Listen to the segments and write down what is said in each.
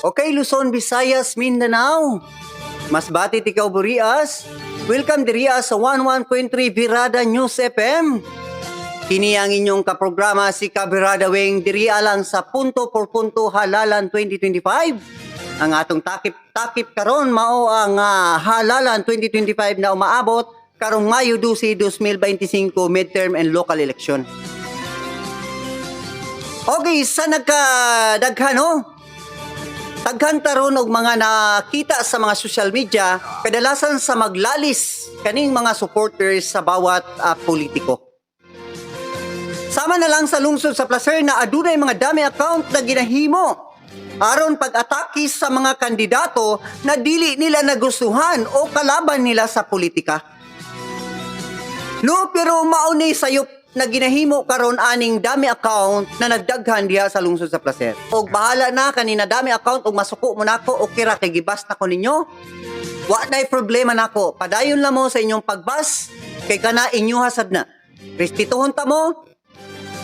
Okay, Luzon, Visayas, Mindanao. Mas batit ikaw, Burias. Welcome diri sa 11.3 Virada News FM. Kini ang inyong kaprograma si Kabirada Weng diri alang sa punto por punto halalan 2025. Ang atong takip-takip karon mao ang ah, halalan 2025 na umaabot karong Mayo 12, 2025 midterm and local election. Okay, sa nagkadaghan no? Daghan taron og mga nakita sa mga social media kadalasan sa maglalis kaning mga supporters sa bawat ah, politiko. Sama na lang sa lungsod sa placer na adunay mga dami account na ginahimo aron pag-atake sa mga kandidato na dili nila nagustuhan o kalaban nila sa politika. No, pero mauni sayop na ginahimo karon aning dami account na nagdaghan diha sa lungsod sa Placer. Og bahala na kanina dami account og masuko mo nako okay ra kay gibas na ko ninyo. Wa nay problema nako. Padayon lang mo sa inyong pagbas kay kana inyo hasad na. Respetuhon ta mo.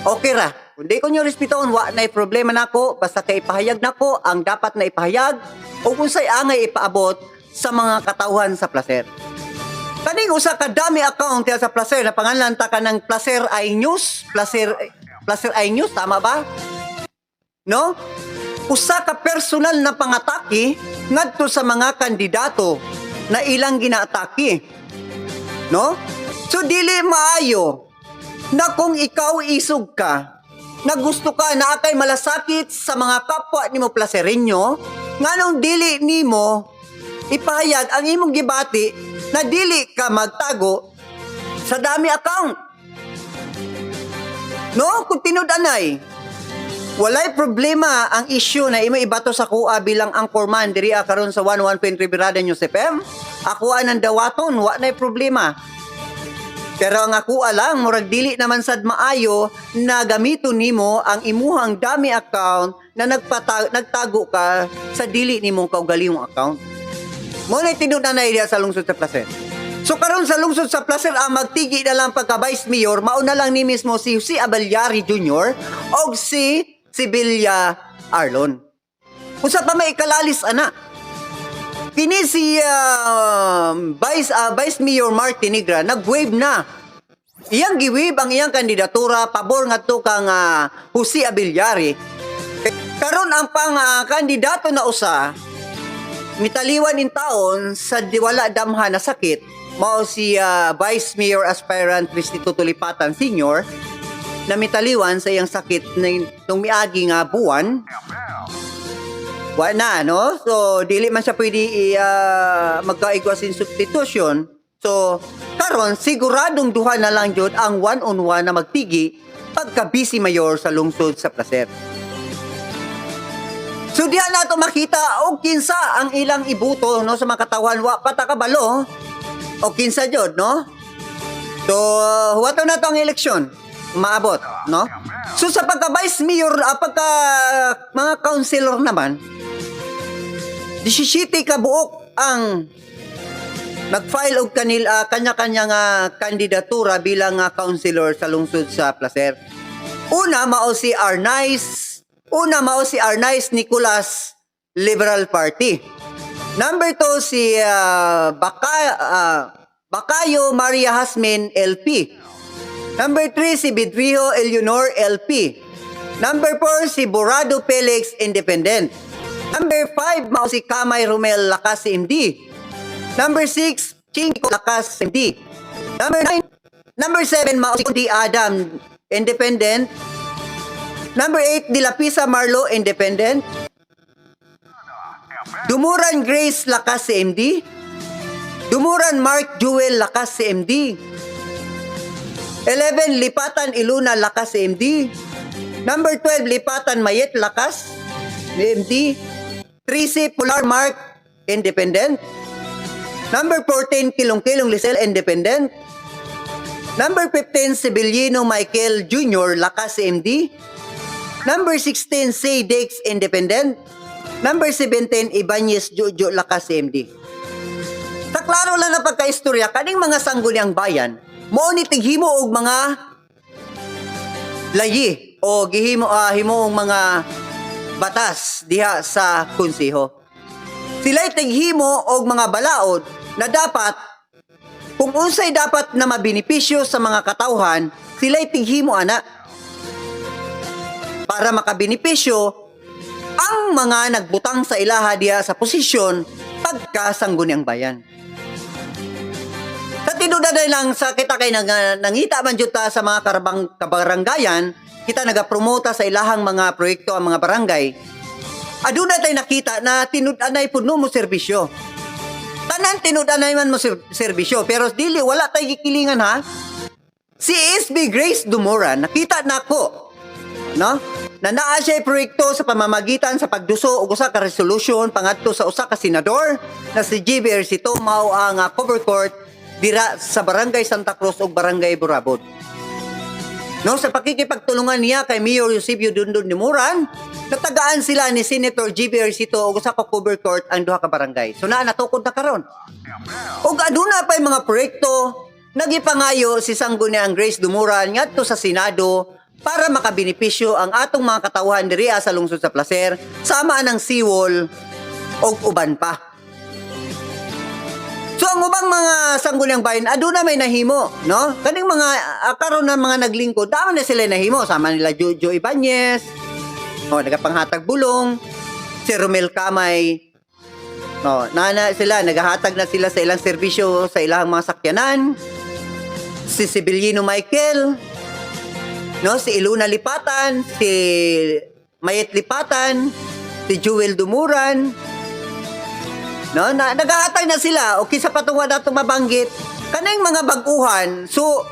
Okay ra. Kung di ko nyo respetuhon, wa nay problema nako basta kay ipahayag nako ang dapat na ipahayag o kung say angay ipaabot sa mga katauhan sa Placer. Kaning usa ka dami account sa Placer na pangalan ta ka ng Placer i News, Placer Placer i News tama ba? No? Usa ka personal na pangatake ngadto sa mga kandidato na ilang ginaatake. No? So dili maayo na kung ikaw isog ka na gusto ka na akay malasakit sa mga kapwa nimo Placereño nganong dili nimo ipahayag ang imong gibati na dili ka magtago sa dami account. No, kung tinud-anay, walay problema ang issue na imo ibato sa kuha bilang anchorman diri ah, karon sa 11.3 Birada News FM. Ako ang dawaton, wa nay problema. Pero ang ako lang, murag dili naman sad maayo na gamiton nimo ang imuhang dami account na nagpata- nagtago ka sa dili nimong kaugalingong account. Mo na tinunanay diya sa lungsod sa Placer. So karon sa lungsod sa Placer ang magtigi na lang pagka Vice Mayor, mauna lang ni mismo si si Abalyari Jr. o si Sibilia Arlon. Usa pa may ana. Kini si ah, Vice ah, Vice Mayor Martin Negra nag-wave na. Iyang gi-wave ang iyang kandidatura pabor ngadto kang uh, Jose Abilyari. Karon ang pang ah, kandidato na usa mitaliwan in taon sa diwala damha na sakit mao si ah, Vice Mayor aspirant Cristi Tutulipatan Sr. na mitaliwan sa iyang sakit na nung miagi nga buwan. Wa na no? So dili man siya pwede uh, magkaigwas in substitution so karon siguradong duha na lang jud ang one on one na magtigi pagka busy mayor sa lungsod sa Placer So diha nato makita og kinsa ang ilang ibuto no sa mga katawan wa patakabalo o kinsa jud no. So wato na to ang eleksyon maabot no. So sa pagka vice mayor ah, pagka mga councilor naman 17 ka buok ang nag-file og kanila kanya-kanya nga kandidatura bilang nga councilor sa lungsod sa Placer. Una mao si Arnaiz Una mao si Arnaiz Nicolas Liberal Party. Number 2 si ah, Baka ah, Bakayo Maria Hasmin LP. Number 3 si Bidrijo Eleonor LP. Number 4 si Borado Felix Independent. Number 5 mao si Kamay Romel Lakas MD. Number 6 Chinko Lakas MD. Number 9 Number 7 mao si Kundi Adam Independent. Number 8, De La Pisa Marlo, Independent. Dumuran Grace Lakas CMD. Dumuran Mark Jewel Lakas CMD. 11, Lipatan Iluna Lakas CMD. Number 12, Lipatan Mayet Lakas CMD. 13, Polar Mark, Independent. Number 14, Kilong-Kilong Lisel, Independent. Number 15, Sibilino Michael Jr., Lakas CMD. Number 16, Say Dex Independent. Number 17, Ibanez Jojo Lakas MD. Sa klaro lang na pagkaistorya, kaning mga sangguniang bayan, mo ni tighimo og mga layi o gihimo ah, himo og mga batas diha sa konseho. Sila'y tighimo og mga balaod na dapat kung unsay dapat na mabinipisyo sa mga katawhan, sila'y tighimo ana para makabinipisyo ang mga nagbutang sa ilaha diha sa posisyon pagka sangguniang bayan. Sa tinudaday lang sa kita kay nang, nangita man jud ta sa mga karabang kabaranggayan, kita nagapromota sa ilahang mga proyekto ang mga barangay. Aduna tay nakita na tinud-anay puno mo serbisyo. Tanan tinud-anay man mo ser- serbisyo pero dili wala tay gikilingan ha. Si SB Grace Dumora nakita nako no? Na naa siya proyekto sa pamamagitan sa pagduso og usa ka resolution pangadto sa usa ka senador na si JBR Sito mao ang ah, cover court dira sa Barangay Santa Cruz ug Barangay Burabot. No, sa pakikipagtulungan niya kay Mayor Eusebio Dundon ni Muran, natagaan sila ni Senator JBR Sito og usa ka cover court ang duha ka barangay. So naa natukod na karon. Ug aduna pa'y mga proyekto nagipangayo si Sangguniang Grace Dumuran ngadto sa Senado para makabinipisyo ang atong mga katawhan diriya sa lungsod sa Placer sama ng seawall ug uban pa. So ang ubang mga sangguniang bayan aduna may nahimo, no? Kaning mga uh, karon na mga naglingkod, damo na sila nahimo sama nila Jojo Ibanez, oh, nagapanghatag bulong, si Romel Kamay, No, nana sila, naghahatag na sila sa ilang serbisyo sa ilang mga sakyanan. Si Sibilino Michael, no, si Iluna Lipatan, si Mayet Lipatan, si Jewel Dumuran. No, na, naghahatag na sila. O kisa patunga na mabanggit. Kanang mga baguhan. So,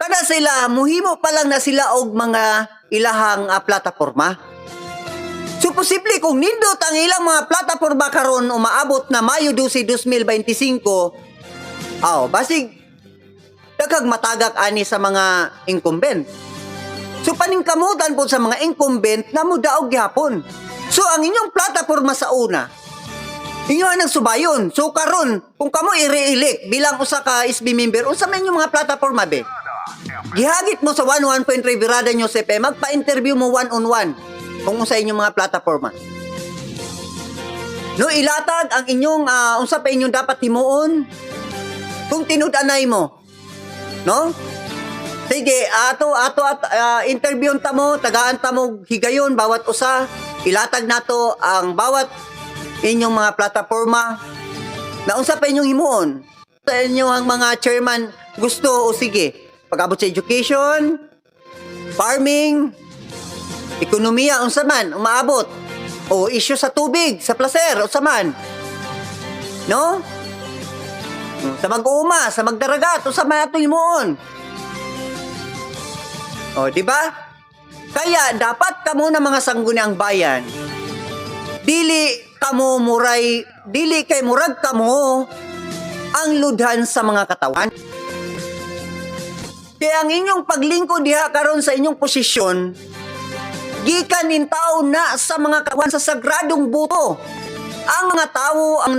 kada sila, muhimo pa lang na sila og mga ilahang ah, plataporma. So posible kung nindot ang ilang mga plataporma karon umaabot na Mayo 12, 2025, aw, basig dagag matagak ani sa mga incumbent. So paningkamutan po sa mga incumbent na mudaog gihapon. So ang inyong plataporma sa una, inyo ang subayon. So karon, kung kamo i-re-elect bilang usa ka SB member, unsa man inyong mga plataporma be? Gihagit mo sa 11.3 Virada nyo CP, magpa-interview mo one-on-one kung sa inyong mga plataforma. No, ilatag ang inyong, ah, unsa pa inyong dapat himuon kung tinud-anay mo. No? Sige, ato, ato, at, ah, interview ta mo, tagaan ta mo higayon, bawat usa, ilatag nato ang bawat inyong mga plataforma na unsa pa inyong himuon. Sa inyo ang mga chairman gusto o sige, pag-abot sa education, farming, ekonomiya, unsa man, umaabot. O issue sa tubig, sa placer, unsa man. No? Sa mag-uuma, sa magdaragat, unsa man ato himuon. O, di ba? Kaya dapat kamo na mga sangguniang bayan, dili kamo muray, dili kay murag kamo ang ludhan sa mga katawan. Kaya ang inyong paglingkod diha karon sa inyong posisyon, gikan in tao na sa mga kawan sa sagradong buto. Ang mga tao ang